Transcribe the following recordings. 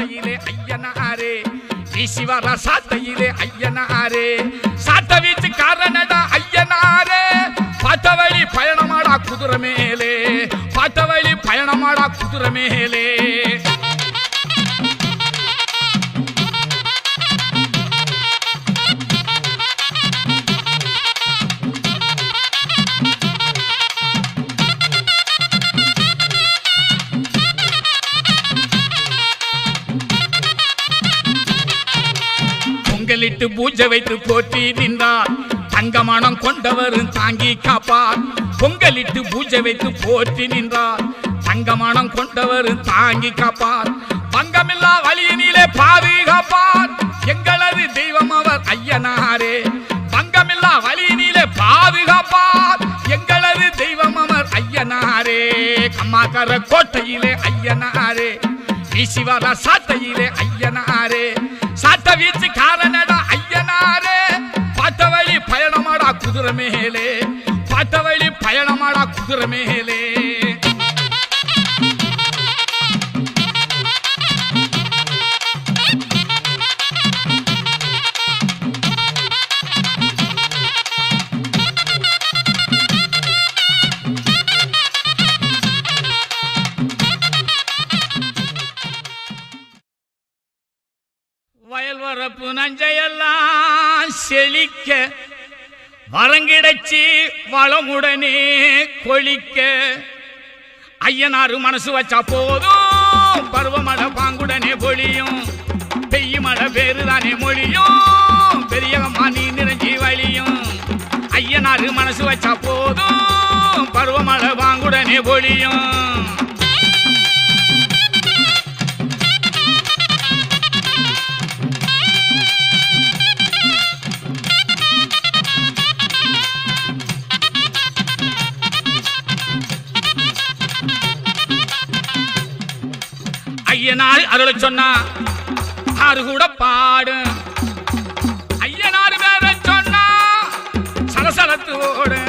கம்மாக்கர கோட்டையிலே ஐயனாரே ஈசிவர சாட்டையிலே ஐயனாரே சாத்த வீச்சு காரணடா ஐயனாரே பாட்ட வழி பயணமாடா குதிரை மேலே. பாட்ட வழி பயணமாடா குதிரை மேலே. வைத்து பூஜை வைத்து போற்றி நின்றார். தங்கமணம் கொண்டவரும் தாங்கி காப்பார். பொங்கலிட்டு பூஜை வைத்து போற்றி நின்றார். தங்கமணம் கொண்டவரும் தாங்கி காப்பார். பங்கமில்லா வழியினிலே பாதுகாப்பார். எங்களது தெய்வம் அவர் ஐயனாரே. பங்கமில்லா வழியினிலே பாதுகாப்பார். எங்களது தெய்வம் அவர் ஐயனாரே. கம்மாக்கர கோட்டையிலே ஐயனாரே. ஈசிவர சாட்டையிலே ஐயனாரே. சாட்ட வீச்சு காரண குதிரை மேலே. பாட்ட வழி பயணமாடா குதிரை மேலே. வயல் வரப்பு நஞ்சையெல்லாம் செழிக்க வரங்கிடச்சி வளமுடனே கொழிக்க. ஐயனாறு மனசு வச்சா போதும். பருவமழை பாங்குடனே பொழியும். பெய்ய மழை பேருதானே மொழியும். பெரியவம்மா நீ நிறைஞ்சி வழியும். ஐயனாறு மனசு வச்சா போதும். பருவமழை பாங்குடனே பொழியும். ஐயனார் அருளை சொன்னா ஆறு கூட பாடு. ஐயனார் வேற சொன்னா சலசலத்தோடு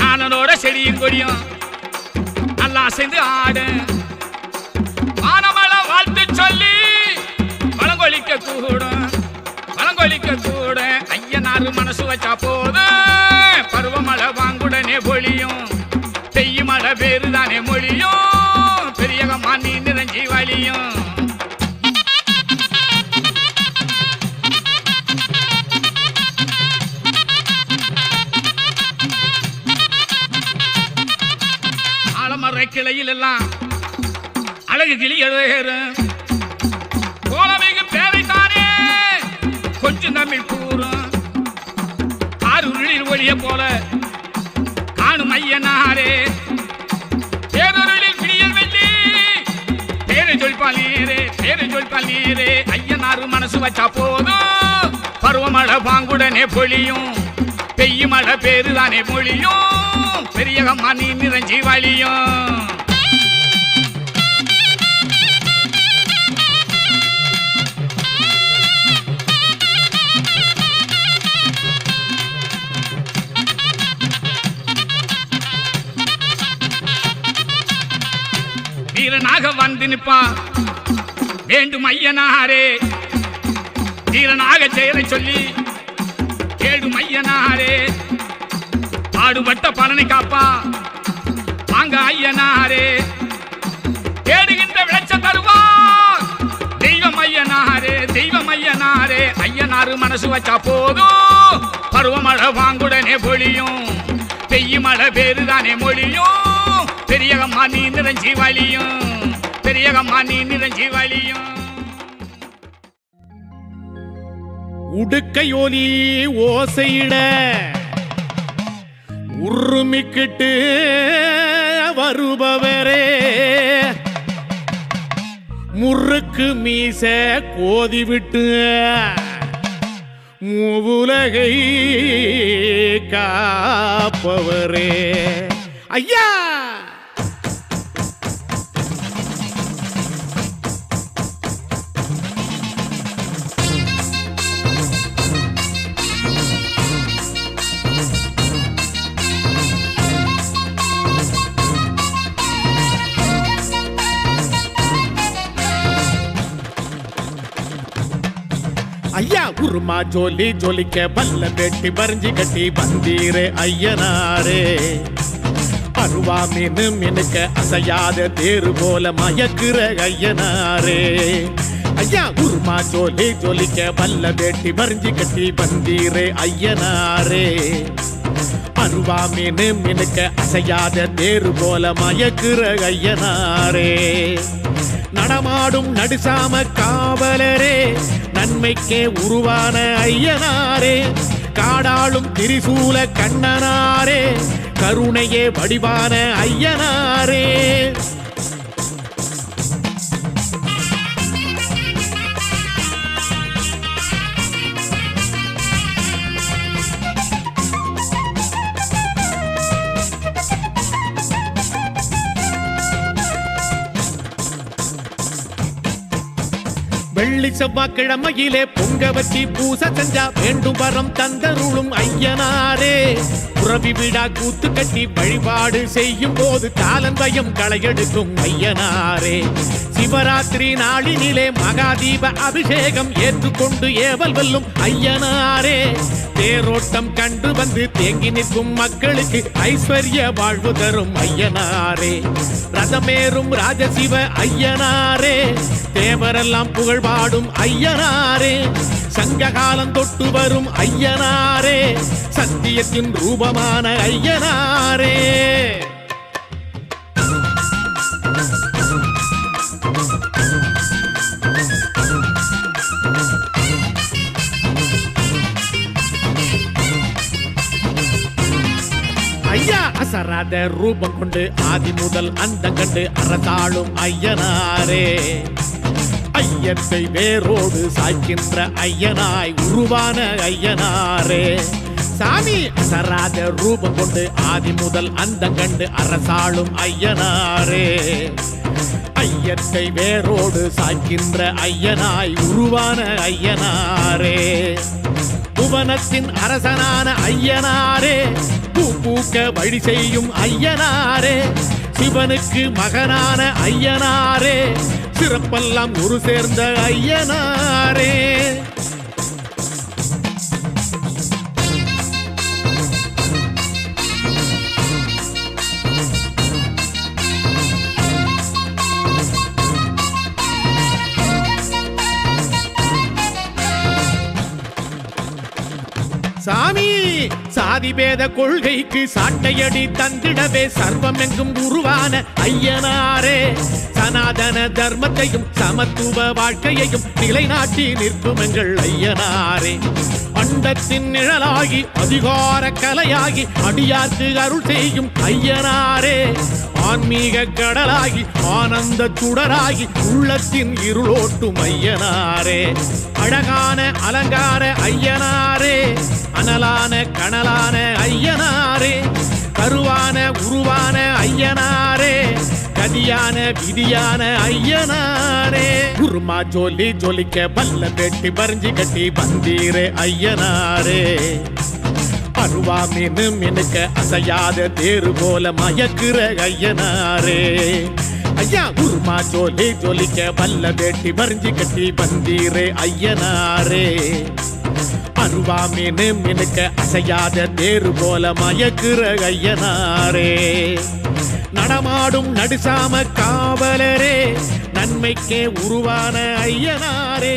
நானனோட செடியும் கொடியும் நல்லா சேர்ந்து ஆடு. வானமலை வாழ்த்து சொல்லி பழங்கொழிக்க கூடும் பழங்கொழிக்க கூட. ஐயனார் மனசு வச்சா போதும் பருவமழை வாங்குடனே பொழியும். பெய்யும் மழை பேருதானே மொழியும். நீ நிறைஞ்சி ஆலமர கிளையில் எல்லாம் அழகு கிளி எழுதுகிறேன் கோலமிகு பேரைத்தானே கொஞ்சம் தமிழ் கூறும். ஆறுருளில் ஒளிய போல காணும் ஐயனாரே. பேரை சொல்பால் நீரே பேரை சொல்பால் ஐயனாரு மனசு வச்சா போதும். பருவமழை பாங்குடனே பொழியும். பெய்யும் மழை பேரு தானே பொழியும் பெரியகம்மா நீ நிறைஞ்சி வழியும். வீரனாக வந்து நிற்பான் வேண்டும் ஐயனாரே. வீரனாக செயலை சொல்லி கேடும் ஐயனாரே. பாடுபட்ட பலனை காப்பா. வாங்க ஐயனாரே. தேடுகின்ற விளைச்ச தருவார். தெய்வம் ஐயனாரே தெய்வம் ஐயனாரே. ஐயனாரு மனசு வச்சா போதும். பருவமழை வாங்குடனே பொழியும். பெய்யும் மழை பேருதானே மொழியும். பெரியகம்மா நீ நிறைஞ்சி வழியும் பெரியகம்மா நீ நிறைஞ்சி வழியும் உடுக்கையொலி ஓசையிட உருமிக்கிட்டு வருபவரே. முறுக்கு மீச கோதிவிட்டு மூவுலகை காப்பவரே. ஐயா! ஐயா உருமா ஜோலி ஜோலிக்க பல்ல வெட்டி பறிஞ்சு கட்டி வந்தீரே ஐயனாரே. அருவா மீனு மினுக்க அசையாத தேரு போல மயக்குற ஐயனாரே. ஐயா உருமா ஜோலி ஜோலிக்க பல்ல வெட்டி பறிஞ்சு கட்டி வந்தீரே ஐயனாரே. அருவா மீனு மினுக்க அசையாத தேரு போல மயக்குற ஐயனாரே. நடமாடும் நடுசாம காவலரே நன்மைக்கே உருவான ஐயனாரே. காடாளும் திரிசூல கண்ணனாரே. கருணையே வடிவான ஐயனாரே. செவ்வாய்க்கிழமையிலே பொங்க வச்சி பூச செஞ்சா வேண்டும் வரம் தந்தருளும் ஐயனாரே. புறவி விழா கூத்து கட்டி வழிபாடு செய்யும் போது காலன் பயம் களையெடுக்கும் ஐயனாரே. சிவராத்திரி நாளினிலே மகாதீப அபிஷேகம் ஏற்றுக்கொண்டு ஏவல் வெல்லும் ஐயனாரே. தேரோட்டம் கண்டு வந்து தேங்கி நிற்கும் மக்களுக்கு ஐஸ்வர்ய வாழ்வு தரும் ஐயனாரே. ரதமேறும் ராஜசிவ ஐயனாரே. தேவரெல்லாம் புகழ் பாடும் ஐயனாரே. சங்ககாலம் தொட்டு வரும் ஐயனாரே. சத்தியத்தின் ரூபமான ஐயனாரே. அசராத ரூபம் கொண்டு ஆதி முதல் அந்த கண்டு அறந்தாளும் ஐயனாரே. ஐயத்தை வேரோடு சாய்க்கின்ற ஐயனாய் உருவான ஐயனாரே. சாமி அசராத ரூபம் கொண்டு ஆதி முதல் அந்த கண்டு அரசாளும் ஐயனாரே. ஐயத்தை வேரோடு சாய்க்கின்ற ஐயனாய் உருவான ஐயனாரே. புவனத்தின் அரசனான ஐயனாரே. பூ பூக்க வழி செய்யும் ஐயனாரே. சிவனுக்கு மகனான ஐயனாரே. சிறப்பெல்லாம் ஒரு சேர்ந்த ஐயனாரே. சாதிபேத கொள்கைக்கு சாட்டையடி தந்திடவே சர்வமெங்கும் உருவான ஐயனாரே. சனாதன தர்மத்தையும் சமத்துவ வாழ்க்கையையும் நிலைநாட்டி நிற்கும் எங்கள் ஐயனாரே. அண்டத்தின் நிழலாகி அதிகார கலையாகி அடியாற்று அருள் செய்யும் ஐயனாரே. ஆன்மீக கடலாகி ஆனந்த சுடராகி உள்ளத்தின் இருளோட்டும் ஐயனாரே. அழகான அலங்கார ஐயனாரே. அனலான கனலான ஐயனாரே. கருவான உருவான ஐயனாரே. கதியான விதியான ஐயனாரே. குருமா ஜோலி ஜோலிக்க பல்ல வெட்டி பறிஞ்சு கட்டி வந்தீரே ஐயனாரே. அருவா மீனு மினுக்க அசையாத தேரு போல மயக்குற ஐயனாரே. ஐயா குருமா ஜோலி ஜோலிக்க பல்ல வேட்டி பறிஞ்சு கட்டி வந்தீரே ஐயனாரே. அருவா மீனு மினுக்க அசையாத தேரு போல மயக்குற ஐயனாரே. நடமாடும் நடுசாம காவலரே நன்மைக்கே உருவான ஐயனாரே.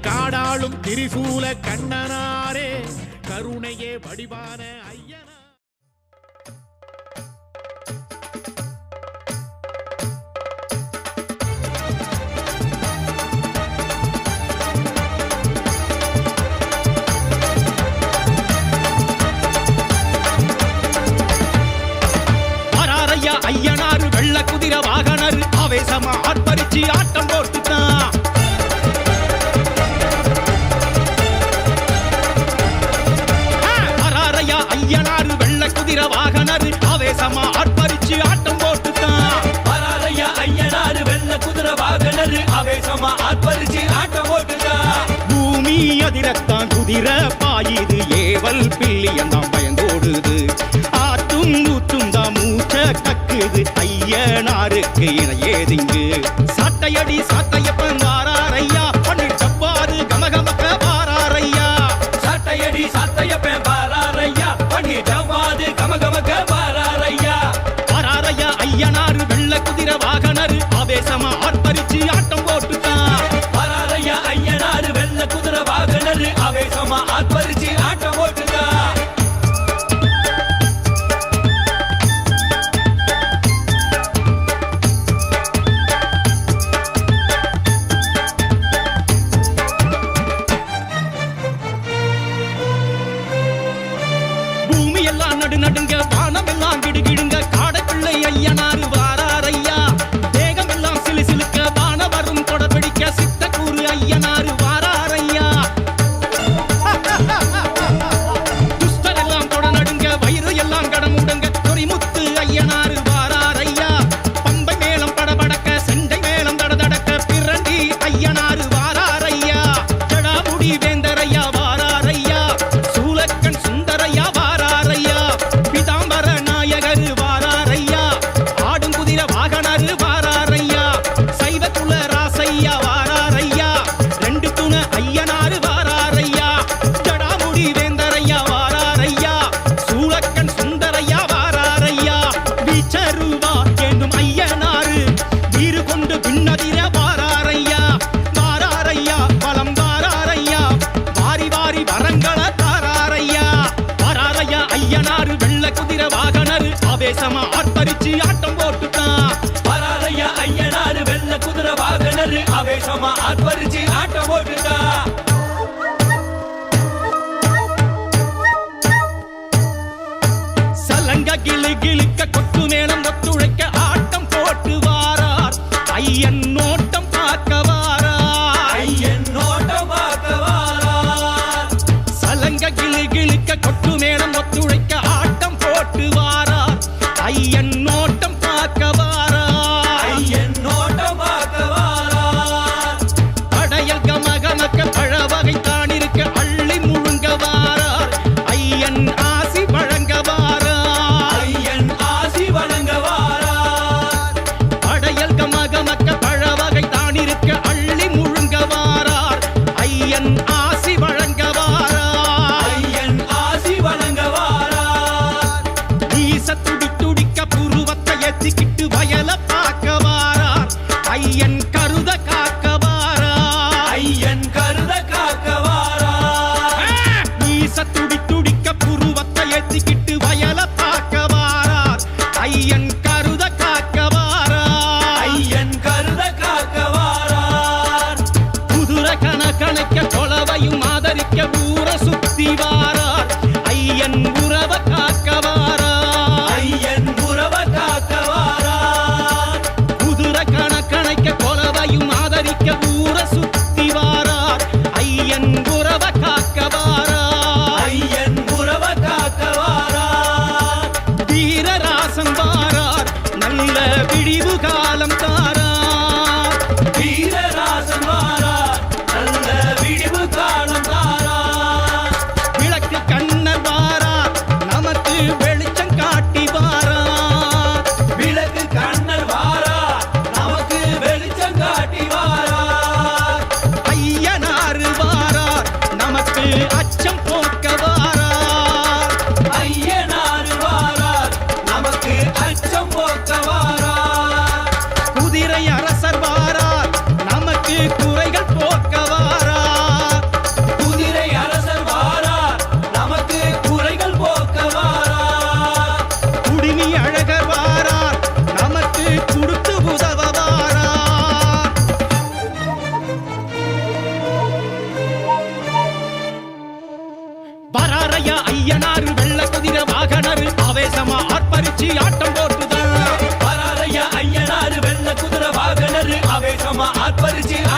காடாளும் திரிசூல கண்ணனாரே கருணையே வடிவான ஆர்ப்பரிச்சு ஆட்டம் போட்டுட்டான் ஆ, ஐயனாரு வெள்ள குதிரை வாகனர் ஆவேசமா ஆர்ப்பரிச்சு ஆட்டம் போட்டுட்டான் வராதையா ஐயனாரு வெள்ள குதிரை வாகனரு ஆவேசமா ஆர்ப்பரிச்சு ஆட்டம் போட்டுதா பூமி அதிரத்தான் குதிரை பாயுது ஏவல் பில்லியந்தான் பயந்தோடுது. ஆத்தும் ஊத்தும் தான் மூச்ச கக்குது ஐயனாருக்கு இணையேதிங்கு. சாத்தையடி சாத்தையப்பன் ಸಲಂಗ ಗಿಳಿ ಗಿಳಿಕ ಕೊಟ್ಟು ಮೇಡಮ್ ಮತ್ತು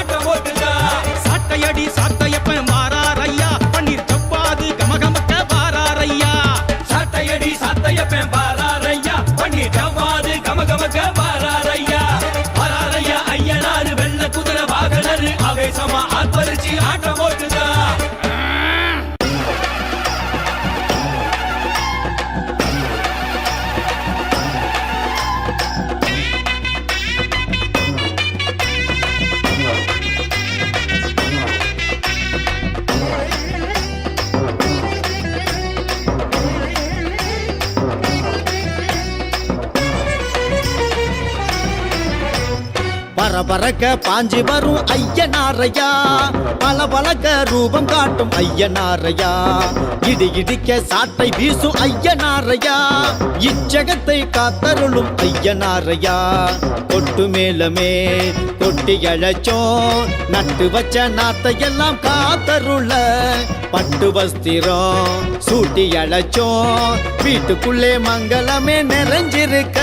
சாட்டம் ஓட்டுதா சாட்டையடி சாட்டை பரபரக்க பாஞ்சி வரும் ஐயனாரையா. பல பலக ரூபம் காட்டும் ஐயனாரையா. இடி இடிக்க சாட்டை வீசும் ஐயனாரையா. இச்சகத்தை காத்தருளும் ஐயனாரையா. கொட்டு மேலமே கொட்டி அழைச்சோம் நட்டு வச்ச நாத்தையெல்லாம் காத்தருள. பட்டு வஸ்திரம் சூட்டி அழைச்சோம் வீட்டுக்குள்ளே மங்களமே நிறைஞ்சிருக்க.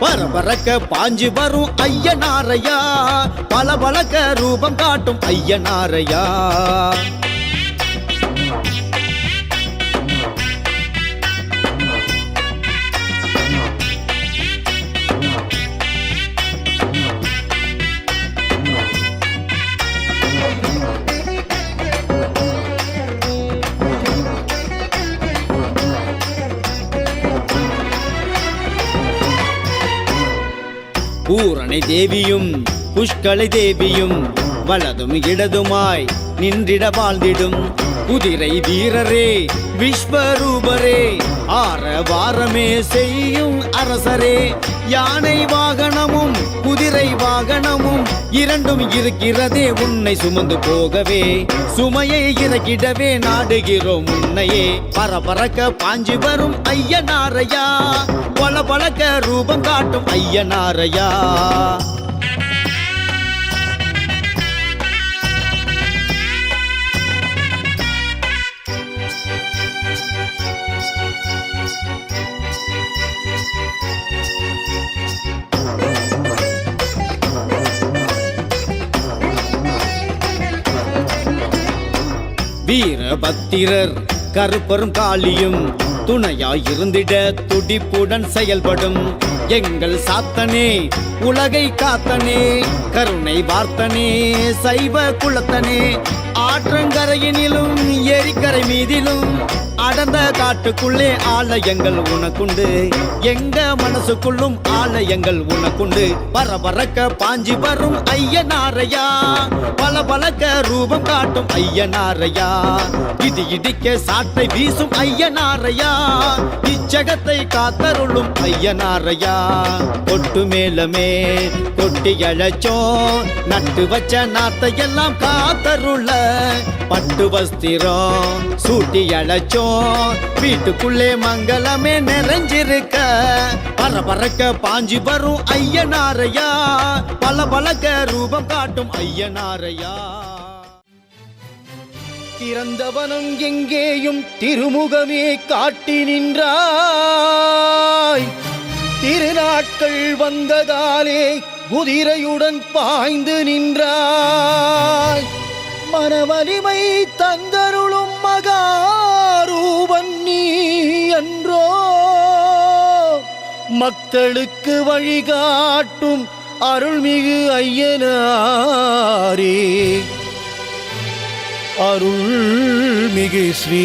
பரபரக்க பாஞ்சு வரும் ஐயனாரையா. ஐயா பல பழக்க ரூபம் காட்டும் ஐயனாரையா? பூரணை தேவியும் புஷ்கலை தேவியும். வலதும் இடதுமாய் நின்றிட வாழ்ந்திடும் குதிரை வீரரே விஸ்வரூபரே. ஆரவாரமே செய்யும் அரசரே. யானை வாகனமும் குதிரை வாகனமும் இரண்டும் இருக்கிறதே. உன்னை சுமந்து போகவே சுமையை இறக்கிடவே நாடுகிறோம் உன்னையே. பரபரக்க பாஞ்சி வரும் ஐயனாரையா பல பழக்க ரூபம் காட்டும் ஐயனாரையா. வீரபத்திரர். கருப்பரும் காளியும் துணையாயிருந்திட துடிப்புடன் செயல்படும். எங்கள் சாத்தனே உலகை காத்தனே கருணை வார்த்தனே சைவ குலத்தனே ஆற்றங்கரையினிலும் ஏரிக்கரை மீதிலும் அடர்ந்த காட்டுக்குள்ளே ஆலயங்கள் உனக்குண்டு. எங்க மனசுக்குள்ளும் ஆலயங்கள் உனக்குண்டு. பரபரக்க பாஞ்சி வரும் ஐயனாரையா? பல பழக்க ரூபம் காட்டும் ஐயனாரையா? இது இடிக்க சாட்டை வீசும் ஐயனாரையா? இச்சகத்தை காத்தருளும் ஐயனாரையா? கொட்டு மேலமே கொட்டி அழைச்சோம். நட்டு வச்ச நாத்தை எல்லாம் காத்தருள பட்டு வஸ்திரம் சூட்டி அழைச்சோம். வீட்டுக்குள்ளே மங்களமே நிறைஞ்சிருக்க. பரபரக்க பாஞ்சி வரும் ஐயனாரையா. பல பழக்க ரூபம் காட்டும் ஐயனாரையா. திறந்தவனம் எங்கேயும் திருமுகமே காட்டி நின்றாய். திருநாட்கள் வந்ததாலே குதிரையுடன் பாய்ந்து நின்றாய். மனவலிமை தந்தருளும் மகாரூபன் நீ என்றோ. மக்களுக்கு வழிகாட்டும் அருள்மிகு ஐயனாரே. அருள்மிகு ஸ்ரீ